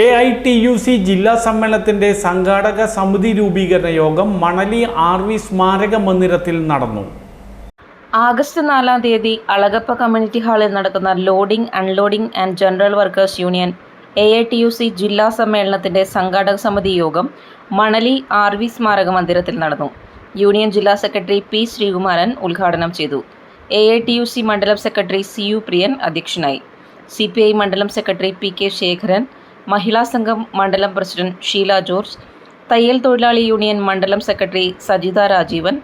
A I T U C ജില്ലാ സമ്മേളനത്തിന്റെ സംഘാടക സമിതി രൂപീകരണ യോഗം മണലി ആർ വി സ്മാരക മന്ദിരത്തിൽ നടന്നു. ആഗസ്റ്റ് നാലാം തീയതി അളഗപ്പ കമ്മ്യൂണിറ്റി ഹാളിൽ നടക്കുന്ന loading unloading and general workers union A I T U C ജില്ലാ സമ്മേളനത്തിന്റെ സംഘാടക സമിതി യോഗം മണലി ആർ വി സ്മാരക മന്ദിരത്തിൽ നടന്നു. യൂണിയൻ ജില്ലാ സെക്രട്ടറി പി ശ്രീകുമാരൻ ഉദ്ഘാടനം ചെയ്തു. A I T U C മണ്ഡലം സെക്രട്ടറി സി യു പ്രിയൻ അധ്യക്ഷനായി. സി പി ഐ മണ്ഡലം secretary P K Sekharan Mahila Sangham മണ്ഡലം പ്രസിഡന്റ് ഷീല ജോർജ് തയ്യൽ തൊഴിലാളി യൂണിയൻ മണ്ഡലം secretary Sajitha Rajeevan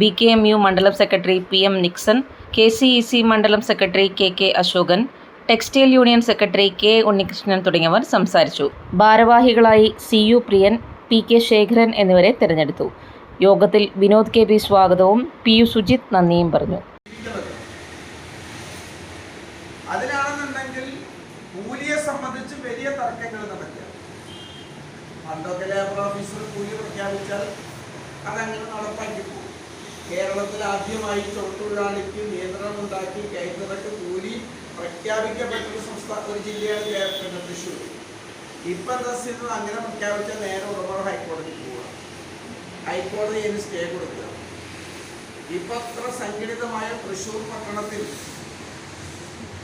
B K M U മണ്ഡലം secretary P M Nixon K C E C മണ്ഡലം secretary K K Ashokan textile union secretary K Unnikrishnan തുടങ്ങിയവർ സംസാരിച്ചു ഭാരവാഹികളായി C U Priyan P K Sekharan എന്നിവരെ തിരഞ്ഞെടുത്തു യോഗത്തിൽ Vinod K P സ്വാഗതവും P U Sujith നന്ദിയും പറഞ്ഞു ജീവിക്കുന്നത്. കൂലിയെ സംബന്ധിച്ച് വലിയ തർക്കങ്ങൾ നടക്കുക പണ്ടൊക്കെ ലേബർ ഓഫീസർ കൂലി പ്രഖ്യാപിച്ചാൽ അതങ്ങനെ നടപ്പാക്കി പോകും. കേരളത്തിൽ ആദ്യമായി തൊട്ടുതൊഴിലാളിക്ക് നിയന്ത്രണം ഉണ്ടാക്കി കൈത്തറക്ക് കൂലി പ്രഖ്യാപിക്കപ്പെട്ട ഒരു സംസ്ഥാന ഒരു ജില്ലയാണ് പിന്നെ തൃശ്ശൂർ. ഇപ്പം എന്താ അങ്ങനെ പ്രഖ്യാപിച്ചാൽ നേരെ ഉടമ ഹൈക്കോടതിക്ക് പോവുക. ഹൈക്കോടതി അതിന് സ്റ്റേ കൊടുക്കുക. ഇപ്പൊ അത്ര സംഘടിതമായ തൃശ്ശൂർ പട്ടണത്തിൽ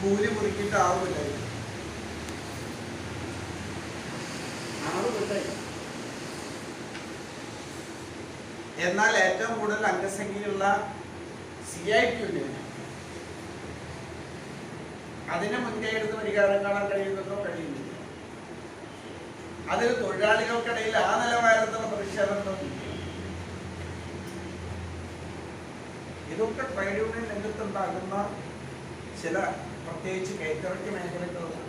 കൂലി മുറിക്കിട്ട് ആവുമില്ല എന്നാൽ ഏറ്റവും കൂടുതൽ അംഗസംഖ്യയുള്ള സി ഐ യൂണിയൻ അതിന് മുൻകൈ എടുത്ത് പരിഹാരം കാണാൻ കഴിയുന്നുണ്ടോ കഴിയുന്നില്ല. അതിൽ തൊഴിലാളികൾക്കിടയിൽ ആ നിലവാരത്തിലുള്ള പ്രതിഷേധം ഇതൊക്കെ ട്രേഡ് യൂണിയൻ രംഗത്തുണ്ടാകുന്ന ചില പ്രത്യേകിച്ച് കയറ്റിറക്കി മേഖലകളുള്ള